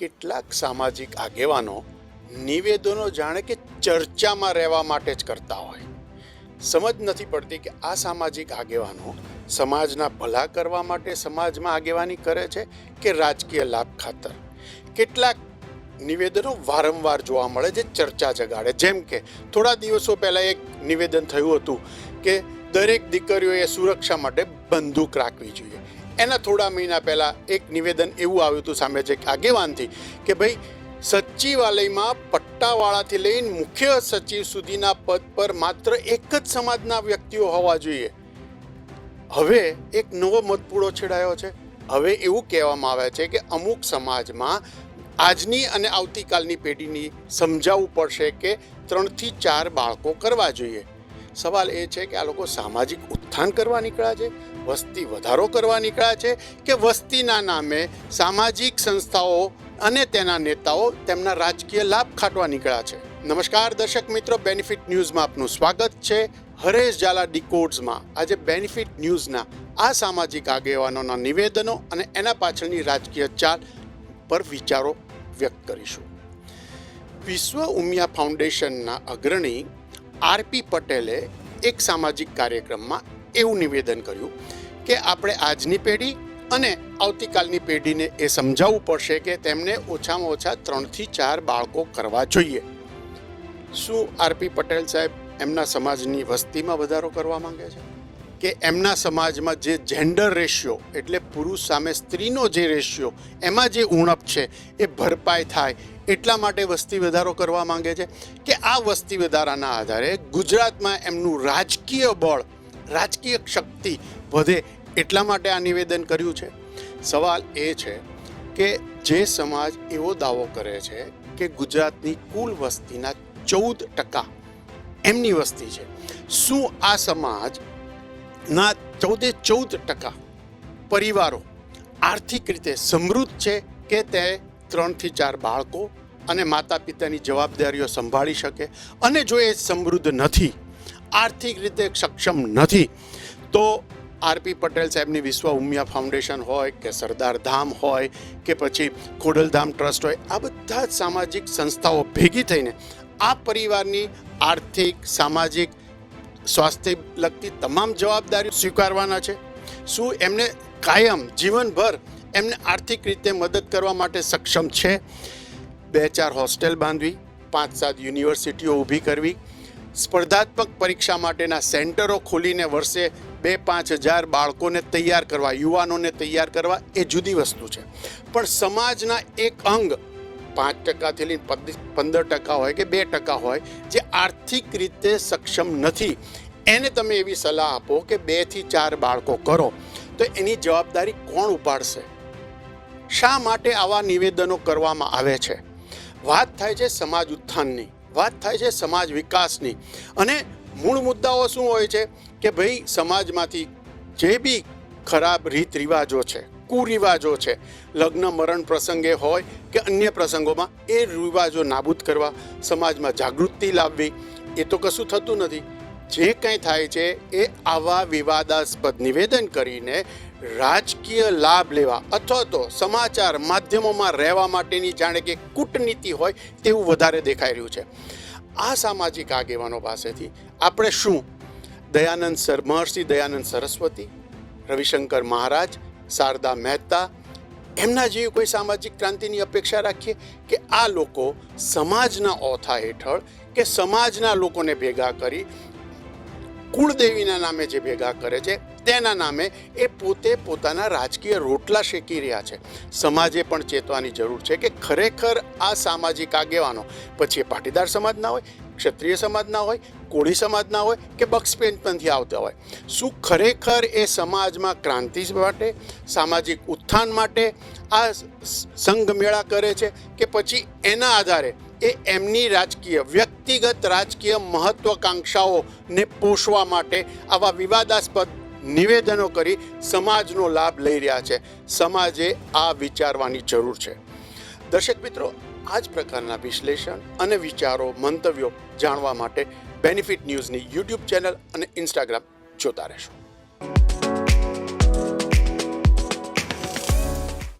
કેટલાક સામાજિક આગેવાનો નિવેદનો જાણે કે ચર્ચામાં રહેવા માટે જ કરતા હોય. સમજ નથી પડતી કે આ સામાજિક આગેવાનો સમાજના ભલા કરવા માટે સમાજમાં આગેવાની કરે છે કે રાજકીય લાભ ખાતર. કેટલાક નિવેદનો વારંવાર જોવા મળે છે, ચર્ચા જગાડે. જેમ કે, થોડા દિવસો પહેલાં એક નિવેદન થયું હતું કે દરેક દીકરીઓએ સુરક્ષા માટે બંદૂક રાખવી જોઈએ. એના થોડા મહિના પહેલાં એક નિવેદન એવું આવ્યું હતું સામે છે આગેવાનથી કે ભાઈ, સચિવાલયમાં પટ્ટાવાળાથી લઈને મુખ્ય સચિવ સુધીના પદ પર માત્ર એક જ સમાજના વ્યક્તિઓ હોવા જોઈએ. હવે એક નવો મતપૂળો છેડાયો છે. હવે એવું કહેવામાં આવે છે કે અમુક સમાજમાં આજની અને આવતીકાલની પેઢીની સમજાવવું પડશે કે ત્રણથી ચાર બાળકો કરવા જોઈએ. સવાલ એ છે કે આ લોકો સામાજિક ઉત્થાન કરવા નીકળ્યા છે? વસ્તી વધારો કરવા નીકળ્યા છે? કે વસ્તીના નામે સામાજિક સંસ્થાઓ અને તેના નેતાઓ તેમના રાજકીય લાભ ખાટવા નીકળ્યા છે? નમસ્કાર, દર્શક મિત્રો બેનિફિટ ન્યૂઝમાં આપનું સ્વાગત છે હરેશ ઝાલા ડિકોડ્સમાં આજે બેનિફિટ ન્યૂઝના આ સામાજિક આગેવાનોના નિવેદનો અને એના પાછળની રાજકીય ચાલ પર વિચારો વ્યક્ત કરીશું. વિશ્વ ઉમિયા ફાઉન્ડેશનના અગ્રણી આરપી પટેલે એક સામાજિક કાર્યક્રમમાં એવું નિવેદન કર્યું કે આપણે આજની પેઢી અને આવતીકાલની પેઢીને એ સમજાવવું પડશે કે તેમને ઓછામાં ઓછા ત્રણથી ચાર બાળકો કરવા જોઈએ. શું આરપી પટેલ સાહેબ એમના સમાજની વસ્તીમાં વધારો કરવા માંગે છે? કે એમના સમાજમાં જે જેન્ડર રેશિયો એટલે પુરુષ સામે સ્ત્રીનો જે રેશિયો એમાં જે ઉણપ છે, એ ભરપાઈ થાય. એટલા માટે વસ્તી વધારો કરવા માંગે છે કે આ વસ્તી વધારાના આધારે ગુજરાતમાં એમનું રાજકીય બળ, રાજકીય શક્તિ વધે એટલા માટે આ નિવેદન કર્યું છે. સવાલ એ છે કે જે સમાજ એવો દાવો કરે છે કે ગુજરાતની કુલ વસ્તીના ચૌદ ટકા એમની વસ્તી છે. શું આ સમાજ ના, ચૌદે ચૌદ ટકા પરિવારો આર્થિક રીતે સમૃદ્ધ છે કે તે ત્રણથી ચાર બાળકો અને માતા પિતાની જવાબદારીઓ સંભાળી શકે. અને જો એ સમૃદ્ધ નથી, આર્થિક રીતે સક્ષમ નથી, તો આરપી પટેલ સાહેબની વિશ્વ ઉમિયા ફાઉન્ડેશન હોય કે સરદાર ધામ હોય કે પછી ખોડલધામ ટ્રસ્ટ હોય, આ બધા જ સામાજિક સંસ્થાઓ ભેગી થઈને આ પરિવારની આર્થિક, સામાજિક સ્વાસ્થ્ય લગતી તમામ જવાબદારીઓ સ્વીકારવાના છે. શું એમને કાયમ જીવનભર એમને આર્થિક રીતે મદદ કરવા માટે સક્ષમ છે? બે ચાર હોસ્ટેલ બાંધવી, પાંચ સાત યુનિવર્સિટીઓ ઊભી કરવી, સ્પર્ધાત્મક પરીક્ષા માટેના સેન્ટરો ખોલીને વર્ષે બે પાંચ હજાર બાળકોને તૈયાર કરવા, યુવાનોને તૈયાર કરવા એ જુદી વસ્તુ છે. પણ સમાજના એક અંગ પાંચ ટકાથી લઈને પદ- પંદર ટકા હોય કે બે ટકા હોય, જે આર્થિક રીતે સક્ષમ નથી. એને તમે એવી સલાહ આપો કે બેથી ચાર બાળકો કરો, તો એની જવાબદારી કોણ ઉપાડશે? શા માટે આવા નિવેદનો કરવામાં આવે છે? વાત થાય છે સમાજ ઉત્થાનની, વાત થાય છે સમાજ વિકાસની. અને મૂળ મુદ્દાઓ શું હોય છે? કે ભાઈ સમાજમાંથી જે બી ખરાબ રીત રિવાજો છે કુરિવાજો છે. લગ્ન, મરણ પ્રસંગે હોય કે અન્ય પ્રસંગોમાં એ રિવાજો નાબૂદ કરવા સમાજમાં જાગૃતિ લાવવી, એ તો કશું થતું નથી. જે કંઈ થાય છે એ આવા વિવાદાસ્પદ નિવેદન કરીને રાજકીય લાભ લેવા અથવા તો સમાચાર માધ્યમોમાં રહેવા માટેની જાણે કે કૂટનીતિ હોય તેવું વધારે દેખાઈ રહ્યું છે. આ સામાજિક આગેવાનો પાસેથી આપણે શું? દયાનંદ સર, મહર્ષિ દયાનંદ સરસ્વતી, રવિશંકર મહારાજ શારદા મહેતા, એમના જેવી કોઈ સામાજિક ક્રાંતિની અપેક્ષા રાખીએ કે આ લોકો સમાજના ઓથા હેઠળ કે સમાજના લોકોને ભેગા કરી કુળદેવીના નામે જે ભેગા કરે છે, તેના નામે એ પોતે પોતાના રાજકીય રોટલા શેકી રહ્યા છે. સમાજે પણ ચેતવાની જરૂર છે કે ખરેખર આ સામાજિક આગેવાનો, પછી એ પાટીદાર સમાજના હોય ક્ષત્રિય સમાજના હોય, કોળી સમાજના હોય કે બક્ષપેનપંથી આવતા હોય. શું ખરેખર એ સમાજમાં ક્રાંતિ માટે, સામાજિક ઉત્થાન માટે આ સંઘ મેળા કરે છે કે પછી એના આધારે એ એમની રાજકીય, વ્યક્તિગત રાજકીય મહત્વકાંક્ષાઓને પોષવા માટે આવા વિવાદાસ્પદ નિવેદનો કરી સમાજનો લાભ લઈ રહ્યા છે. સમાજે આ વિચારવાની જરૂર છે. દર્શક મિત્રો આ જ પ્રકારના વિશ્લેષણ અને વિચારો, મંતવ્યો જાણવા માટે બેનિફિટ ન્યૂઝની યુટ્યુબ ચેનલ અને ઇન્સ્ટાગ્રામ જોતા રહેશો.